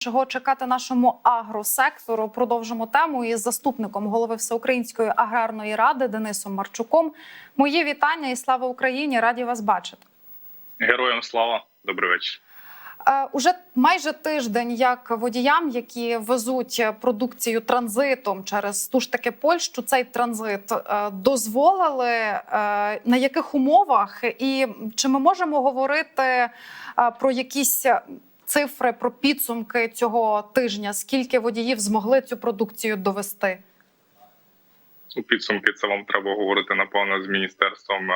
Чого чекати нашому агросектору? Продовжимо тему із заступником голови Всеукраїнської аграрної ради Денисом Марчуком. Мої вітання і слава Україні! Раді вас бачити. Героям слава, добрий вечір. Е, Уже майже тиждень, як водіям, які везуть продукцію транзитом через ту ж таки Польщу, цей транзит е, дозволили е, на яких умовах, і чи ми можемо говорити про якісь цифри, про підсумки цього тижня? Скільки водіїв змогли цю продукцію довести? У підсумки це вам треба говорити напевно з міністерством е,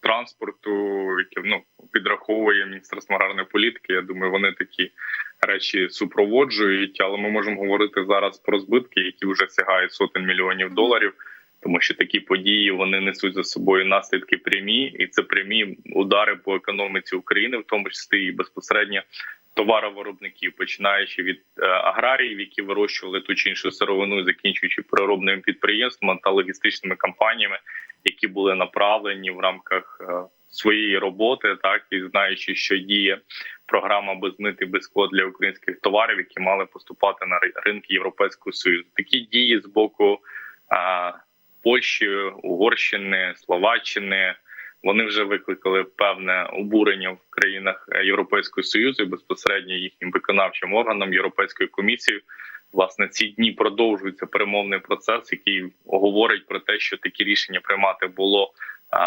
транспорту, яке ну підраховує міністерство аграрної політики. Я думаю, вони такі речі супроводжують. Але ми можемо говорити зараз про збитки, які вже сягають сотень мільйонів доларів. Тому що такі події вони несуть за собою наслідки прямі, і це прямі удари по економіці України, в тому числі і безпосередньо товаровиробників, починаючи від е, аграріїв, які вирощували ту чи іншу сировину, закінчуючи переробними підприємствами та логістичними компаніями, які були направлені в рамках е, своєї роботи, так і знаючи, що діє програма без мити без код для українських товарів, які мали поступати на ринки Європейського союзу. Такі дії з боку е, Польщі, Угорщини, Словаччини. Вони вже викликали певне обурення в країнах е, Європейського союзу і безпосередньо їхнім виконавчим органам Європейської комісії. Власне, ці дні продовжується перемовний процес, який говорить про те, що такі рішення приймати було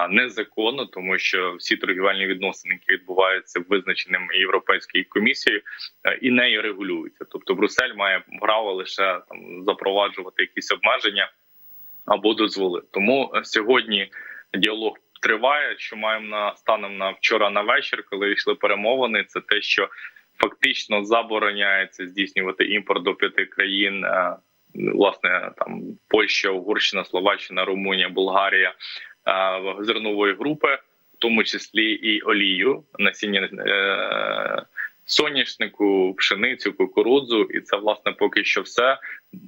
незаконно, тому що всі торгівельні відносини, які відбуваються визначеним європейською комісією, е, і нею регулюються. Тобто, Брюссель має право лише там запроваджувати якісь обмеження або дозволи. Тому е, сьогодні діалог триває. Що маємо на станом на вчора на вечір, коли йшли перемовини, це те, що фактично забороняється здійснювати імпорт до п'яти країн. е, Власне, там Польща, Угорщина, Словаччина, Румунія, Болгарія е, зернової групи, в тому числі і олію, насіння е, соняшнику, пшеницю, кукурудзу, і це власне поки що все.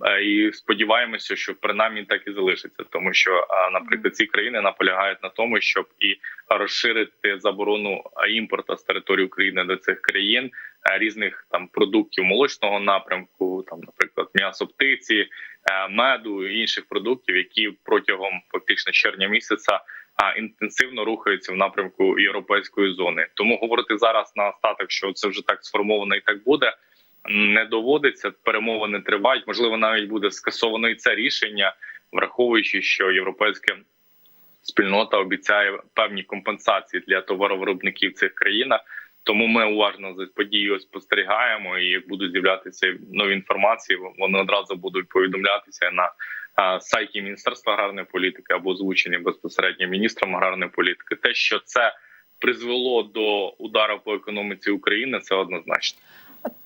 Е, І сподіваємося, що принаймні так і залишиться, тому що, е, наприклад, ці країни наполягають на тому, щоб і розширити заборону імпорту з території України до цих країн е, різних там продуктів молочного напрямку, там, наприклад, м'ясо птиці, е, меду і інших продуктів, які протягом фактично червня місяця інтенсивно рухаються в напрямку європейської зони. Тому говорити зараз на остаток, що це вже так сформовано і так буде. Не доводиться перемовини тривають. Можливо, навіть буде скасовано і це рішення, враховуючи, що європейська спільнота обіцяє певні компенсації для товаровиробників цих країнах. Тому ми уважно за подією спостерігаємо і як будуть з'являтися нові інформації. Вони одразу будуть повідомлятися на сайті Міністерства аграрної політики або озвучені безпосередньо міністром аграрної політики. Те, що це призвело до удару по економіці України, це однозначно.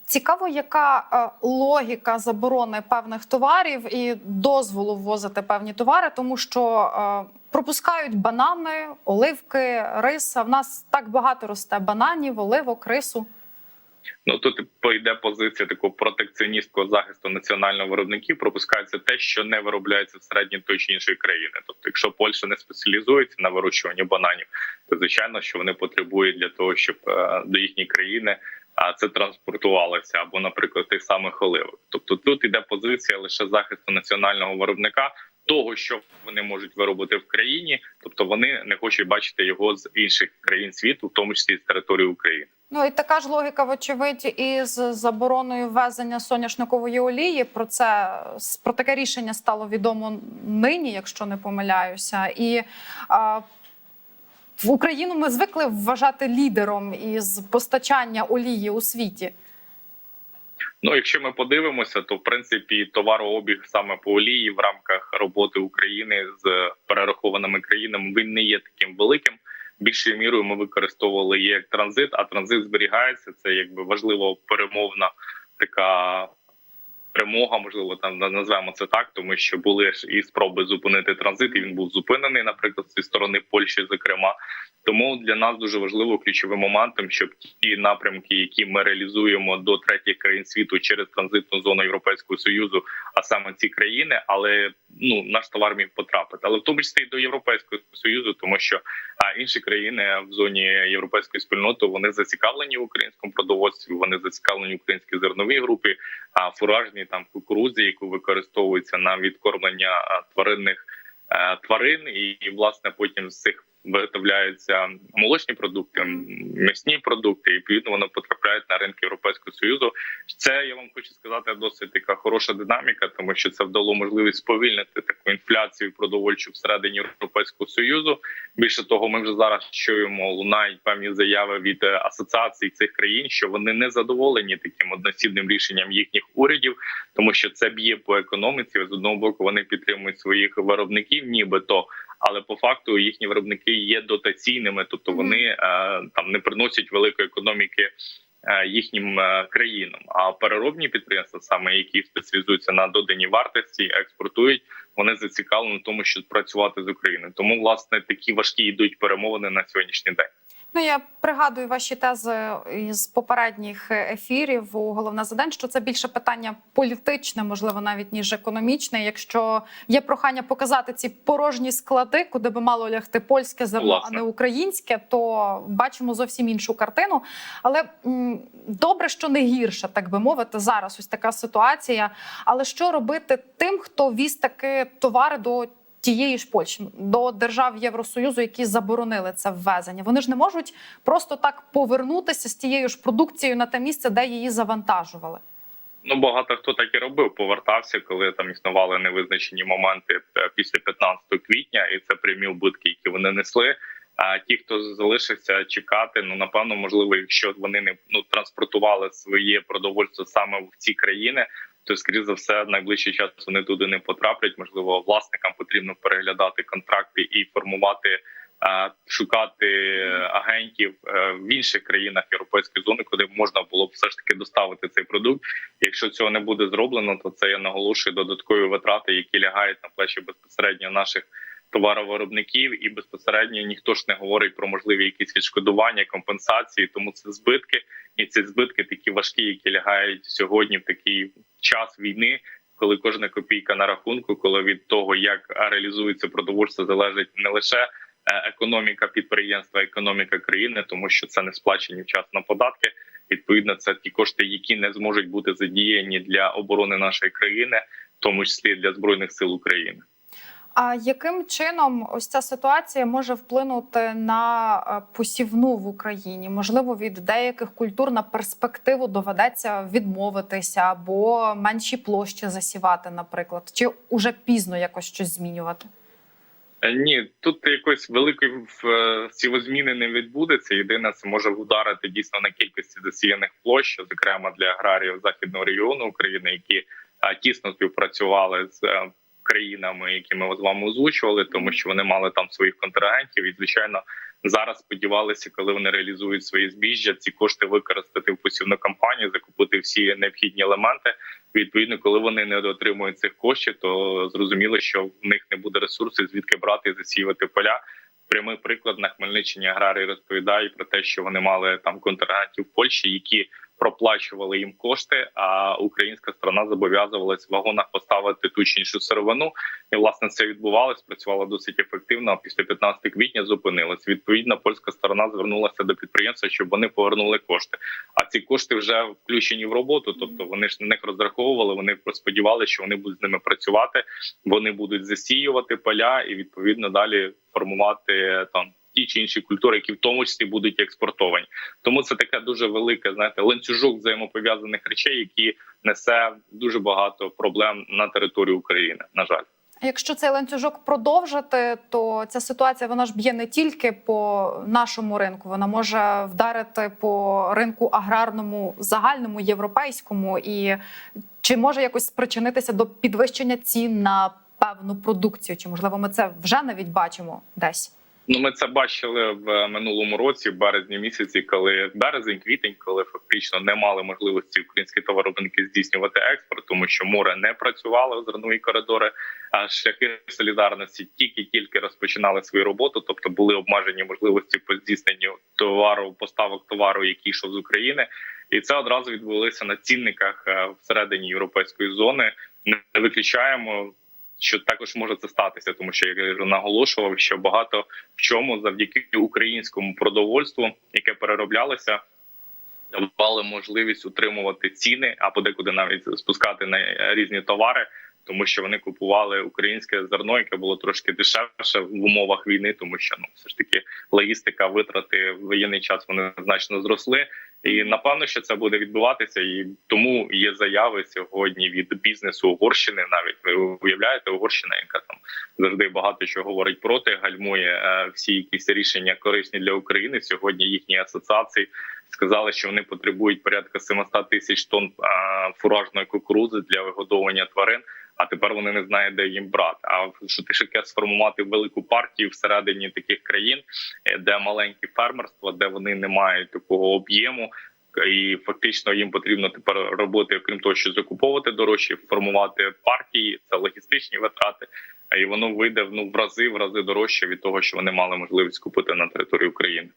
Цікаво, яка е, логіка заборони певних товарів і дозволу ввозити певні товари, тому що е, пропускають банани, оливки, рис. А в нас так багато росте бананів, оливок, рису. Ну тут пойде позиція такого протекціоністського захисту національних виробників. Пропускається те, що не виробляється всередині тої чи іншої країни. Тобто, якщо Польща не спеціалізується на вирощуванні бананів, то звичайно, що вони потребують для того, щоб е, до їхньої країни це транспортувалося або, наприклад, тих самих оливок. Тобто тут іде позиція лише захисту національного виробника. Того, що вони можуть виробити в країні, тобто вони не хочуть бачити його з інших країн світу, в тому числі з території України. Ну і така ж логіка, вочевидь, із забороною ввезення соняшникової олії. Про це про таке рішення стало відомо нині, якщо не помиляюся, і а, в Україну ми звикли вважати лідером із постачання олії у світі. Ну, якщо ми подивимося, то в принципі товарообіг саме по олії в рамках роботи України з перерахованими країнами він не є таким великим. Більшою мірою ми використовували її як транзит, а транзит зберігається. Це якби важлива перемовна така перемога, можливо, там назвемо це так, тому що були ж і спроби зупинити транзит. і Він був зупинений, наприклад, зі сторони Польщі, зокрема. Тому для нас дуже важливо ключовим моментом, щоб ті напрямки, які ми реалізуємо до третіх країн світу через транзитну зону Європейського союзу, а саме ці країни, але ну наш товар міг потрапити, але в тому числі і до європейського союзу, тому що а інші країни в зоні європейської спільноти вони зацікавлені в українському продовольстві, вони зацікавлені в українській зерновій групі, а фуражні там кукурудзі, яку використовується на відкормлення тваринних е, тварин, і власне потім з цих виготовляються молочні продукти, м'ясні продукти, і відповідно вони потрапляють на ринки Європейського союзу. Це я вам хочу сказати досить така хороша динаміка, тому що це вдало можливість сповільнити таку інфляцію продовольчу всередині Європейського союзу. Більше того, ми вже зараз чуємо лунають певні заяви від е, асоціацій цих країн, що вони не задоволені таким одноцінним рішенням їхніх урядів, тому що це б'є по економіці. З одного боку вони підтримують своїх виробників, нібито. Але по факту їхні виробники є дотаційними, тобто вони е, там не приносять великої економіки е, їхнім е, країнам. А переробні підприємства, саме які спеціалізуються на доданій вартості, експортують, вони зацікавлені в тому, щоб працювати з Україною. Тому власне такі важкі йдуть перемовини на сьогоднішній день. Ну я пригадую ваші тези із попередніх ефірів у головне за день, що це більше питання політичне, можливо, навіть ніж економічне. Якщо є прохання показати ці порожні склади, куди би мало лягти польське зерно, Власне. а не українське, то бачимо зовсім іншу картину. Але м, добре, що не гірше, так би мовити, зараз ось така ситуація. Але що робити тим, хто віз таки товари до тієї ж Польщі до держав Євросоюзу, які заборонили це ввезення. Вони ж не можуть просто так повернутися з тією ж продукцією на те місце, де її завантажували. Ну багато хто так і робив, повертався, коли там існували невизначені моменти е, після 15 квітня, і це прямі убитки, які вони несли. А ті, хто залишився чекати, ну напевно, можливо, якщо вони не ну транспортували своє продовольство саме в ці країни, то скоріше за все найближчий час вони туди не потраплять. Можливо, власникам потрібно переглядати контракти і формувати. е, Шукати агентів е, в інших країнах європейської зони, куди можна було б все ж таки доставити цей продукт. Якщо цього не буде зроблено, то це я наголошую додаткові витрати, які лягають на плечі безпосередньо наших товаровиробників, і безпосередньо ніхто ж не говорить про можливі якісь відшкодування, компенсації. Тому це збитки, і ці збитки такі важкі, які лягають сьогодні в такий час війни. Коли кожна копійка на рахунку, коли від того, як реалізується продовольство, залежить не лише е, економіка підприємства, економіка країни, тому що це не сплачені вчасно податки. Відповідно, це ті кошти, які не зможуть бути задіяні для оборони нашої країни, в тому числі для збройних сил України. А яким чином ось ця ситуація може вплинути на е, посівну в Україні? Можливо, від деяких культур на перспективу доведеться відмовитися або менші площі засівати, наприклад, чи уже пізно якось щось змінювати? Е, Ні, тут якоїсь великої в- е, не відбудеться. Єдине, це може вдарити дійсно на кількості засіяних площ, зокрема для аграріїв західного регіону України, які тісно співпрацювали з країнами, які ми з вами озвучували, тому що вони мали там своїх контрагентів, і звичайно зараз сподівалися, коли вони реалізують свої збіжжя, ці кошти використати в посівну кампанію, закупити всі необхідні елементи. Відповідно, коли вони не отримують цих коштів, то зрозуміло, що в них не буде ресурсів, звідки брати і засіювати поля. Прямий приклад на Хмельниччині аграрії розповідають про те, що вони мали там контрагентів в Польщі, які проплачували їм кошти. А українська сторона зобов'язувалась в вагонах поставити ту чи іншу сировину. І власне це відбувалось, працювало досить ефективно. Після 15 квітня зупинилось. Відповідно, польська сторона звернулася до підприємства, щоб вони повернули кошти. А ці кошти вже включені в роботу. Тобто вони ж на них розраховували. Вони сподівалися, що вони будуть з ними працювати. Вони будуть засіювати поля і відповідно далі формувати там. Ті чи інші культури, які в тому числі будуть експортовані, тому це таке дуже велике, знаєте, ланцюжок взаємопов'язаних речей, які несе дуже багато проблем на території України. На жаль. Якщо цей ланцюжок продовжити, то ця ситуація вона ж б'є не тільки по нашому ринку, вона може вдарити по ринку аграрному, загальному, європейському, і чи може якось спричинитися до підвищення цін на певну продукцію? Чи можливо ми це вже навіть бачимо десь? Ну, ми це бачили в минулому році, в березні місяці, коли березень, квітень, коли фактично не мали можливості українські товаровиробники здійснювати експорт, тому що море не працювало, зернові коридори, а шляхи солідарності тільки-тільки розпочинали свою роботу, тобто були обмежені можливості по здійсненню товару, поставок товару, який йшов з України, і це одразу відбулося на цінниках е, всередині європейської зони. Не виключаємо що також може це статися, тому що я вже наголошував, що багато в чому завдяки українському продовольству, яке перероблялося, давали можливість утримувати ціни, а подекуди навіть спускати на різні товари. Тому що вони купували українське зерно, яке було трошки дешевше в умовах війни, тому що ну все ж таки логістика, витрати в воєнний час вони значно зросли. І напевно, що це буде відбуватися, і тому є заяви сьогодні від бізнесу Угорщини. Навіть ви уявляєте, Угорщина, яка там завжди багато що говорить проти, гальмує е, всі якісь рішення корисні для України. Сьогодні їхні асоціації сказали, що вони потребують порядка 700 тисяч тонн е, фуражної кукурузи для вигодовування тварин. А тепер вони не знають, де їм брати. А що ти таке сформувати велику партію всередині таких країн, е, де маленькі фермерства, де вони не мають такого об'єму, і фактично їм потрібно тепер робити, окрім того, що закуповувати дорожче, формувати партії, це логістичні витрати. І воно вийде ну в рази в рази дорожче від того, що вони мали можливість купити на території України.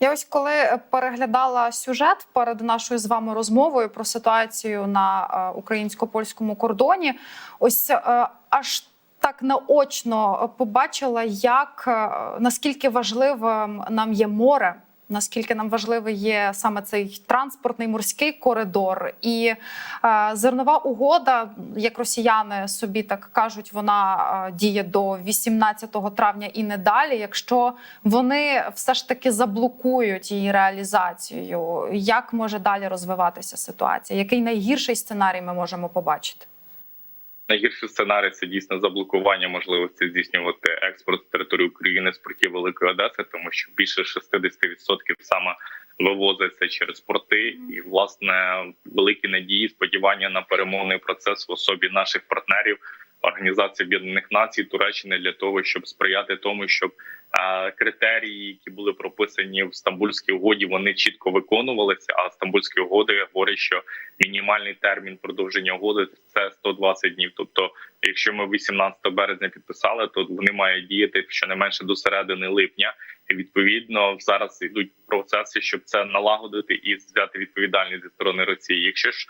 Я ось коли переглядала сюжет перед нашою з вами розмовою про ситуацію на е, українсько-польському кордоні, ось е, аж так наочно побачила, як е, наскільки важливим нам є море. Наскільки нам важливий є саме цей транспортний морський коридор, і е, зернова угода, як росіяни собі так кажуть, вона е, діє до 18 травня і не далі. Якщо вони все ж таки заблокують її реалізацію, як може далі розвиватися ситуація? Який найгірший сценарій ми можемо побачити? Найгірший сценарій це дійсно заблокування можливості здійснювати експорт з території України з портів Великої Одеси, тому що більше 60% саме вивозиться через порти, і власне великі надії, сподівання на перемовний процес в особі наших партнерів. Організації Об'єднаних Націй Туреччини для того, щоб сприяти тому, щоб критерії, які були прописані в Стамбульській угоді, вони чітко виконувалися. А Стамбульські угоди говорять, що мінімальний термін продовження угоди це 120 днів. Тобто, якщо ми 18 березня підписали, то вони мають діяти щонайменше до середини липня. І відповідно зараз йдуть процеси, щоб це налагодити і взяти відповідальність зі сторони Росії. Якщо ж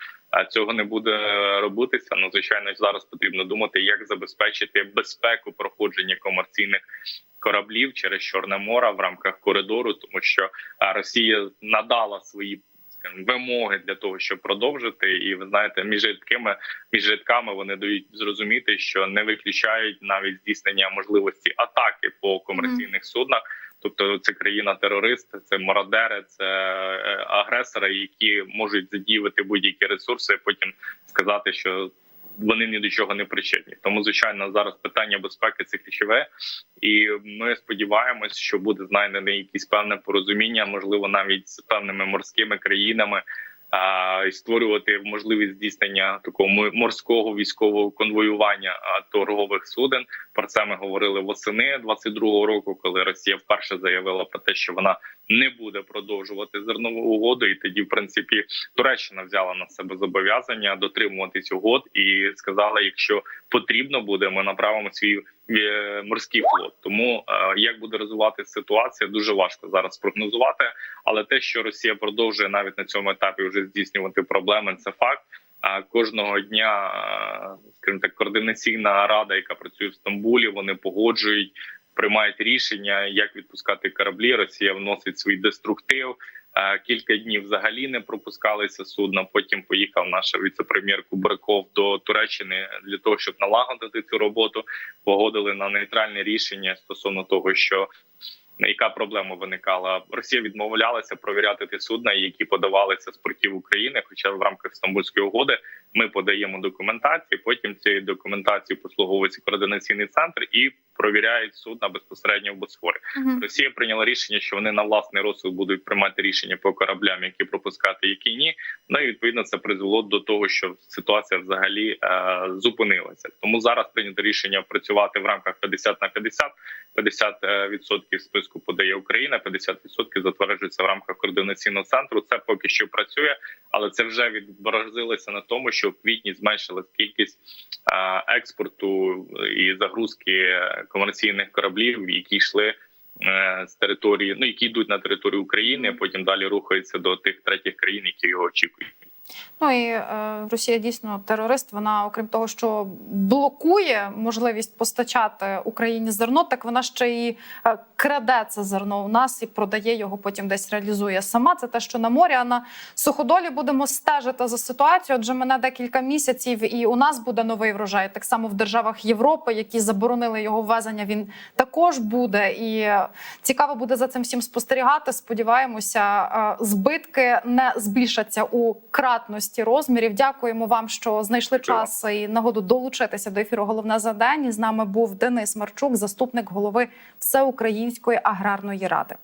цього не буде робитися. Ну звичайно, зараз потрібно думати, як забезпечити безпеку проходження комерційних кораблів через Чорне море в рамках коридору, тому що Росія надала свої вимоги для того, щоб продовжити, і ви знаєте, між рядками між рядками вони дають зрозуміти, що не виключають навіть здійснення можливості атаки по комерційних суднах. Тобто це країна-терорист, це мародери, це е, агресори, які можуть задіювати будь-які ресурси, потім сказати, що вони ні до чого не причетні. Тому звичайно зараз питання безпеки це ключове, і ми сподіваємось, що буде знайдене якісь певне порозуміння, можливо, навіть з певними морськими країнами. І створювати можливість здійснення такого морського військового конвоювання торгових суден. Про це ми говорили восени 22-го року, коли Росія вперше заявила про те, що вона не буде продовжувати зернову угоду, і тоді, в принципі, Туреччина взяла на себе зобов'язання дотримуватись угод і сказала, якщо потрібно буде, ми направимо свій морський флот. Тому е, як буде розвиватися ситуація, дуже важко зараз спрогнозувати. Але те, що Росія продовжує навіть на цьому етапі вже здійснювати проблеми, це факт. А кожного дня, е, скажімо так, координаційна рада, яка працює в Стамбулі, вони погоджують, приймають рішення, як відпускати кораблі. Росія вносить свій деструктив. Кілька днів взагалі не пропускалися судна. Потім поїхав наш віце-прем'єр Кубраков до Туреччини для того, щоб налагодити цю роботу. Погодили на нейтральне рішення стосовно того, що яка проблема виникала. Росія відмовлялася провіряти ті судна, які подавалися з портів України. Хоча в рамках Стамбульської угоди ми подаємо документацію. Потім цією документацією послуговується координаційний центр і провіряють судна безпосередньо в Босфорі. Мгм. Росія прийняла рішення, що вони на власний розсуд будуть приймати рішення по кораблям, які пропускати, які ні. Ну і відповідно це призвело до того, що ситуація взагалі е, зупинилася. Тому зараз прийнято рішення працювати в рамках 50 на 50. 50% е, списку подає Україна, 50% затверджується в рамках координаційного центру. Це поки що працює, але це вже відобразилося на тому, що в квітні зменшилась кількість е, експорту і загрузки комерційних кораблів, які йшли е, з території, ну які йдуть на територію України, а потім далі рухаються до тих третіх країн, які його очікують. Ну і е, Росія дійсно терорист. Вона, окрім того, що блокує можливість постачати Україні зерно, так вона ще і е, краде це зерно у нас і продає його. Потім десь реалізує сама. Це те, що на морі. А на суходолі будемо стежити за ситуацією. Отже, мене декілька місяців, і у нас буде новий врожай. Так само в державах Європи, які заборонили його ввезення. Він також буде. І е, цікаво буде за цим всім спостерігати. Сподіваємося, е, збитки не збільшаться у кратності розмірів. Дякуємо вам, що знайшли Дякую. час і нагоду долучитися до ефіру. Головне завдання з нами був Денис Марчук, заступник голови Всеукраїнської аграрної ради.